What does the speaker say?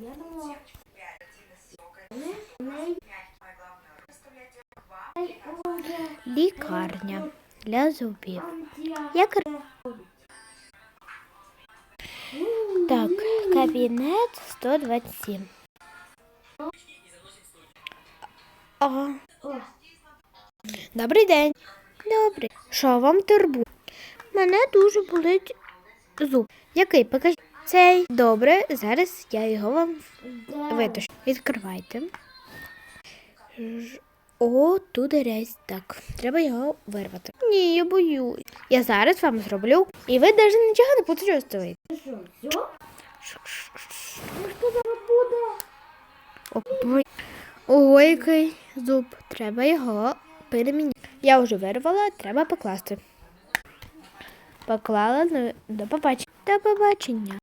Я думала... Лікарня для зубів. Як... Так, кабінет 127. Ага. Добрий день. Добрий. Що вам турбує? Мене дуже болить зуб. Який? Покажіть. Цей. Добре, зараз я його вам витащу. Відкривайте. О, тут грязь. Так, треба його вирвати. Ні, я боюсь. Я зараз вам зроблю. І ви навіть нічого не почувствуєте. Ого, який зуб. Треба його переміняти. Я вже вирвала, треба покласти. Поклала ну, до побачення. До побачення.